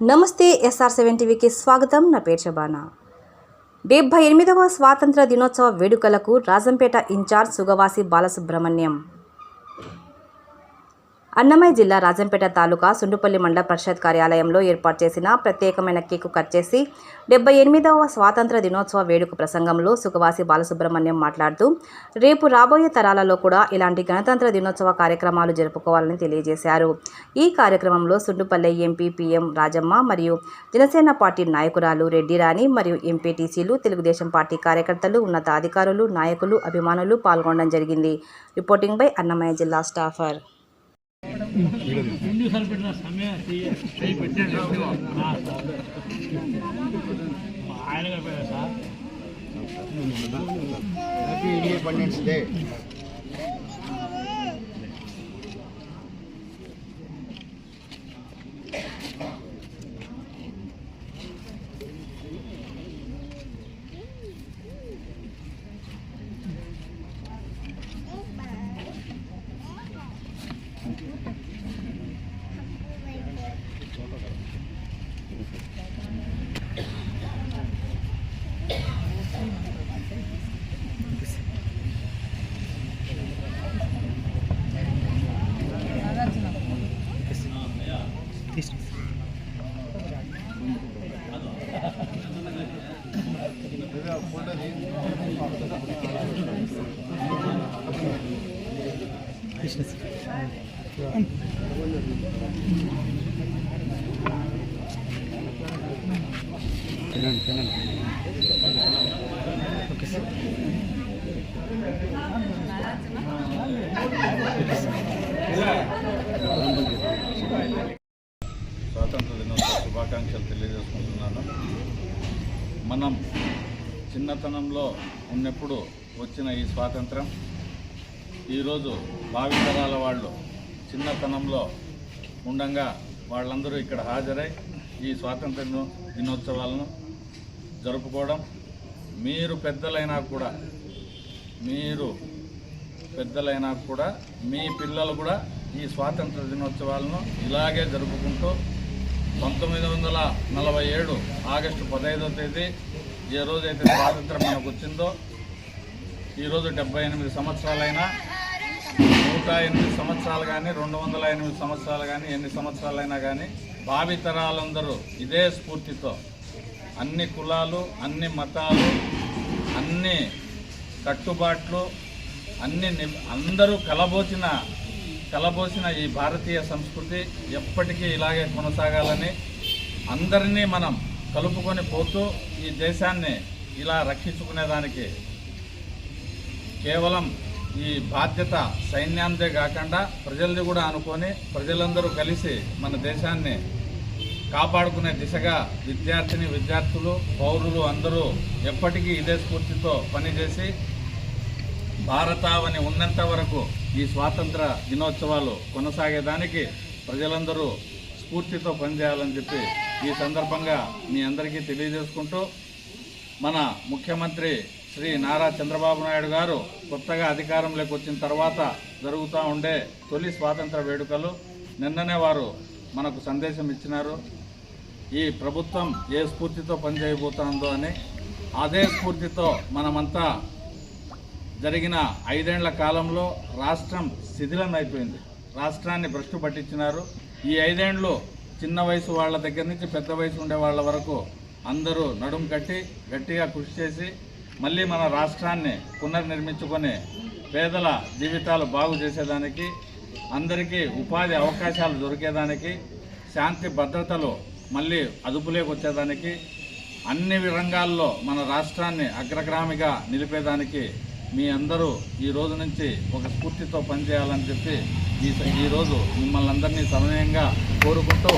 నమస్తే SR seven టీవీకి స్వాగతం. నా పేరు శబానా. డెబ్బై ఎనిమిదవ స్వాతంత్ర దినోత్సవ వేడుకలకు రాజంపేట ఇన్ఛార్జ్ సుగవాసి బాలసుబ్రహ్మణ్యం అన్నమయ్య జిల్లా రాజంపేట తాలూకా సుండుపల్లి మండల పరిషత్ కార్యాలయంలో ఏర్పాటు చేసిన ప్రత్యేకమైన కేకు కట్ చేసి డెబ్బై ఎనిమిదవ స్వాతంత్ర దినోత్సవ వేడుక ప్రసంగంలో సుఖవాసి బాలసుబ్రహ్మణ్యం మాట్లాడుతూ రేపు రాబోయే తరాలలో కూడా ఇలాంటి గణతంత్ర దినోత్సవ కార్యక్రమాలు జరుపుకోవాలని తెలియజేశారు. ఈ కార్యక్రమంలో సుండుపల్లి ఎంపీ పీఎం రాజమ్మ మరియు జనసేన పార్టీ నాయకురాలు రెడ్డి రాణి మరియు ఎంపీటీసీలు తెలుగుదేశం పార్టీ కార్యకర్తలు ఉన్నతాధికారులు నాయకులు అభిమానులు పాల్గొనడం జరిగింది. రిపోర్టింగ్ బై అన్నమయ్య జిల్లా స్టాఫర్. ముందు కలిపిన సమయం చేయి పెట్టాడు ఆయన కలిపాడు సార్ హ్యాపీ ఇండిపెండెన్స్ డే స్వాతంత్ర మనం చిన్నతనంలో ఉన్నప్పుడు వచ్చిన ఈ స్వాతంత్రం ఈరోజు భావితరాల వాళ్ళు చిన్నతనంలో ఉండంగా వాళ్ళందరూ ఇక్కడ హాజరై ఈ స్వాతంత్ర దినోత్సవాలను జరుపుకోవడం మీరు పెద్దలైనా కూడా మీరు పెద్దలైనా కూడా మీ పిల్లలు కూడా ఈ స్వాతంత్ర దినోత్సవాలను ఇలాగే జరుపుకుంటూ పంతొమ్మిది వందల నలభై ఏడు ఆగస్టు పదహైదో తేదీ ఏ రోజైతే స్వాతంత్రం మనకు వచ్చిందో ఈరోజు డెబ్బై ఎనిమిది సంవత్సరాలైనా నూట ఎనిమిది సంవత్సరాలు కానీ రెండు వందల ఎనిమిది సంవత్సరాలు కానీ ఎన్ని సంవత్సరాలైనా కానీ భావితరాలందరూ ఇదే స్ఫూర్తితో అన్ని కులాలు అన్ని మతాలు అన్ని కట్టుబాట్లు అన్ని ని- అందరూ కలబోచిన కలబోసిన ఈ భారతీయ సంస్కృతి ఎప్పటికీ ఇలాగే కొనసాగాలని అందరినీ మనం కలుపుకొని పోతూ ఈ దేశాన్ని ఇలా రక్షించుకునేదానికి కేవలం ఈ బాధ్యత సైన్యాందే కాకుండా ప్రజల్ని కూడా అనుకొని ప్రజలందరూ కలిసి మన దేశాన్ని కాపాడుకునే దిశగా విద్యార్థిని విద్యార్థులు పౌరులు అందరూ ఎప్పటికీ ఇదే స్ఫూర్తితో పనిచేసి భారతావని ఉన్నంత వరకు ఈ స్వాతంత్ర దినోత్సవాలు కొనసాగేదానికి ప్రజలందరూ స్ఫూర్తితో పనిచేయాలని చెప్పి ఈ సందర్భంగా మీ అందరికీ తెలియజేసుకుంటూ మన ముఖ్యమంత్రి శ్రీ నారా చంద్రబాబు నాయుడు గారు కొత్తగా అధికారంలోకి వచ్చిన తర్వాత జరుగుతూ ఉండే తొలి స్వాతంత్ర వేడుకలు నిన్ననే వారు మనకు సందేశం ఇచ్చినారు. ఈ ప్రభుత్వం ఏ స్ఫూర్తితో పనిచేయబోతుందో అని అదే స్ఫూర్తితో మనమంతా జరిగిన ఐదేళ్ళ కాలంలో రాష్ట్రం శిథిలం అయిపోయింది. రాష్ట్రాన్ని భ్రష్టు పట్టించినారు. ఈ ఐదేండ్లు చిన్న వయసు వాళ్ళ దగ్గర నుంచి పెద్ద వయసు ఉండే వాళ్ళ వరకు అందరూ నడుం కట్టి గట్టిగా కృషి చేసి మళ్ళీ మన రాష్ట్రాన్ని పునర్నిర్మించుకొని పేదల జీవితాలు బాగు చేసేదానికి అందరికీ ఉపాధి అవకాశాలు దొరికేదానికి శాంతి భద్రతలు మళ్ళీ అదుపులోకి వచ్చేదానికి అన్ని రంగాల్లో మన రాష్ట్రాన్ని అగ్రగామిగా నిలిపేదానికి మీ అందరూ ఈ రోజు నుంచి ఒక స్ఫూర్తితో పనిచేయాలని చెప్పి ఈ ఈరోజు మిమ్మల్ని అందరినీ సమయంగా కోరుకుంటూ